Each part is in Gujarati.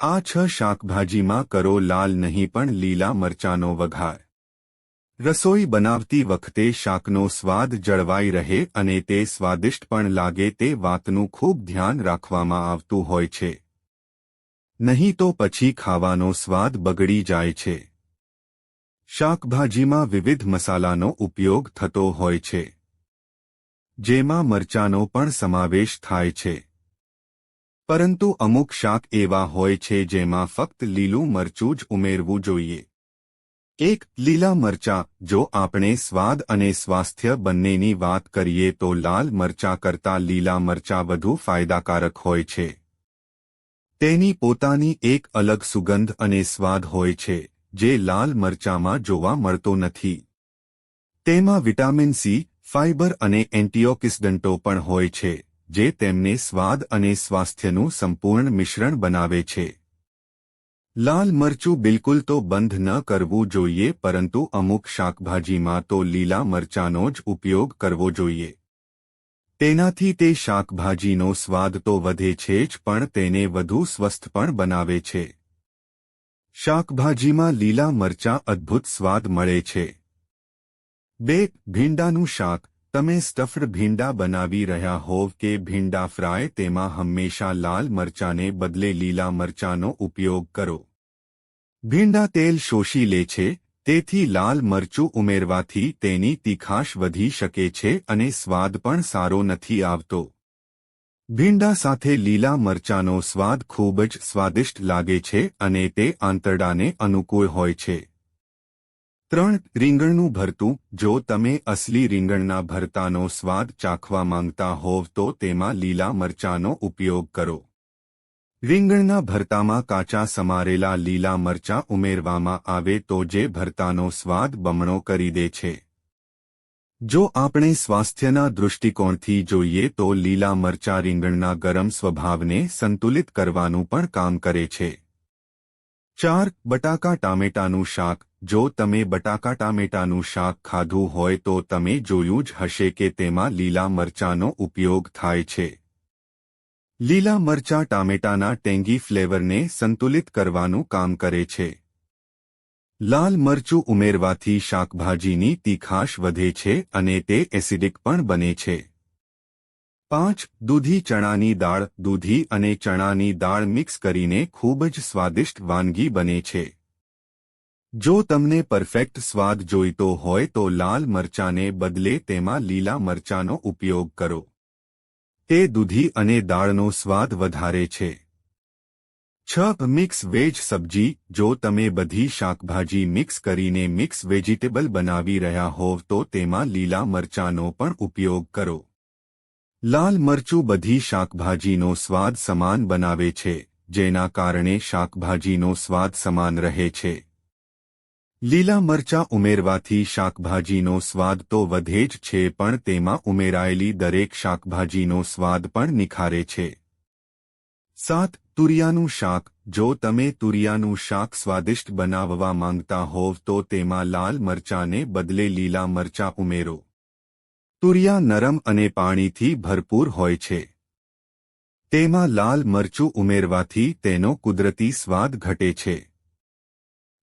આ છ શાકભાજીમાં કરો લાલ નહીં પણ લીલા મરચાંનો વઘાર. રસોઈ બનાવતી વખતે શાકનો સ્વાદ જળવાઈ રહે અને તે સ્વાદિષ્ટ પણ લાગે તે વાતનું ખૂબ ધ્યાન રાખવામાં આવતું હોય છે. નહીં તો પછી ખાવાનો સ્વાદ બગડી જાય છે. શાકભાજીમાં વિવિધ મસાલાનો ઉપયોગ થતો હોય છે. જેમાં મરચાંનો પણ સમાવેશ થાય છે. પરંતુ અમુક શાક એવા હોય છે જેમાં ફક્ત લીલું મરચું જ ઉમેરવું જોઈએ. એક, લીલા મરચાં. જો આપણે સ્વાદ અને સ્વાસ્થ્ય બંનેની વાત કરીએ તો લાલ મરચાં કરતાં લીલા મરચાં વધુ ફાયદાકારક હોય છે. તેની પોતાની એક અલગ સુગંધ અને સ્વાદ હોય છે, જે લાલ મરચાંમાં જોવા મળતો નથી. તેમાં વિટામિન સી ફાઇબર અને એન્ટીઓક્સિડન્ટો પણ હોય છે. જે તેમને સ્વાદ અને સ્વાસ્થ્યનું સંપૂર્ણ મિશ્રણ બનાવે છે. લાલ મરચું બિલકુલ તો બંધ ન કરવું જોઈએ, પરંતુ અમુક શાકભાજીમાં તો લીલા મરચાંનો જ ઉપયોગ કરવો જોઈએ. તેનાથી તે શાકભાજીનો સ્વાદ તો વધે છે જ, પણ તેને વધુ સ્વસ્થ પણ બનાવે છે. શાકભાજીમાં લીલા મરચાં અદ્ભુત સ્વાદ મળે છે. બે, ભીંડાનું શાક. તમે સ્ટફ્ડ ભીંડા બનાવી રહ્યા હોવ કે ભીંડા ફ્રાય તેમાં હંમેશા લાલ મરચાંને બદલે લીલા મરચાંનો ઉપયોગ કરો. ભીંડા તેલ શોષી લે છે, તેથી લાલ મરચું ઉમેરવાથી તેની તીખાશ વધી શકે છે અને સ્વાદ પણ સારો નથી આવતો. ભીંડા સાથે લીલા મરચાંનો સ્વાદ ખૂબ જ સ્વાદિષ્ટ લાગે છે અને તે આંતરડાને અનુકૂળ હોય છે. ત્રણ રીંગણનું ભરતું, જો તમે અસલી રીંગણના ભરતાનો સ્વાદ ચાખવા માંગતા હોવ તો તેમાં લીલા મરચાંનો ઉપયોગ કરો. રીંગણના ભરતામાં કાચા સમારેલા લીલા મરચાં ઉમેરવામાં આવે તો જે ભરતાનો સ્વાદ બમણો કરી દે છે. જો આપણે સ્વાસ્થ્યના દૃષ્ટિકોણથી જોઈએ તો લીલા મરચાં રીંગણના ગરમ સ્વભાવને સંતુલિત કરવાનું પણ કામ કરે છે. ચાર, બટાકા ટામેટાનું શાક. જો તમે બટાકા ટામેટાનું શાક ખાધું હોય તો તમે જોયું જ હશે કે તેમાં લીલા મરચાંનો ઉપયોગ થાય છે. લીલા મરચાં ટામેટાના ટેંગી ફ્લેવરને સંતુલિત કરવાનું કામ કરે છે. લાલ મરચું ઉમેરવાથી શાકભાજીની તીખાશ વધે છે અને તે એસિડિક પણ બને છે. પાંચ, દૂધી ચણાની દાળ. દૂધી અને ચણાની દાળ મિક્સ કરીને ખૂબ જ સ્વાદિષ્ટ વાનગી બને છે. જો તમને પરફેક્ટ સ્વાદ જોઈતો હોય તો લાલ મરચાંને બદલે તેમાં લીલા મરચાંનો ઉપયોગ કરો. તે દૂધી અને દાળનો સ્વાદ વધારે છે. છ મિક્સ વેજ સબ્જી, જો તમે બધી શાકભાજી મિક્સ કરીને મિક્સ વેજીટેબલ બનાવી રહ્યા હોવ તો તેમાં લીલા મરચાંનો પણ ઉપયોગ કરો. લાલ મરચું બધી શાકભાજીનો સ્વાદ સમાન બનાવે છે, જેના કારણે શાકભાજીનો સ્વાદ સમાન રહે છે. લીલા મરચાં ઉમેરવાથી શાકભાજીનો સ્વાદ તો વધે જ છે પણ તેમાં ઉમેરાયેલી દરેક શાકભાજીનો સ્વાદ પણ નિખારે છે. સાત, તુરિયાનું શાક. જો તમે તુરિયાનું શાક સ્વાદિષ્ટ બનાવવા માંગતા હોવ તો તેમાં લાલ મરચાંને બદલે લીલા મરચાં ઉમેરો. તુરિયા નરમ અને પાણીથી ભરપૂર હોય છે. તેમાં લાલ મરચું ઉમેરવાથી તેનો કુદરતી સ્વાદ ઘટે છે.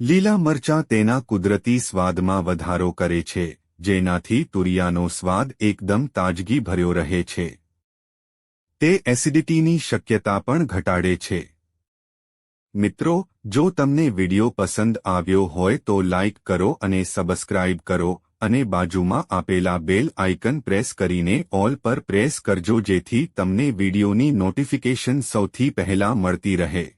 લીલા મરચાં તેના કુદરતી સ્વાદમાં વધારો કરે છે, જેનાથી તુરિયાનો સ્વાદ એકદમ તાજગી ભર્યો રહે છે. તે એસિડિટીની શક્યતા પણ ઘટાડે છે. મિત્રો, જો તમને વિડિયો પસંદ આવ્યો હોય તો લાઇક કરો અને સબસ્ક્રાઇબ કરો, અને બાજુમાં આપેલા બેલ આઇકન પ્રેસ કરીને ઓલ પર પ્રેસ કરજો જેથી તમને વિડિયોની નોટિફિકેશન સૌથી પહેલા મળતી રહે.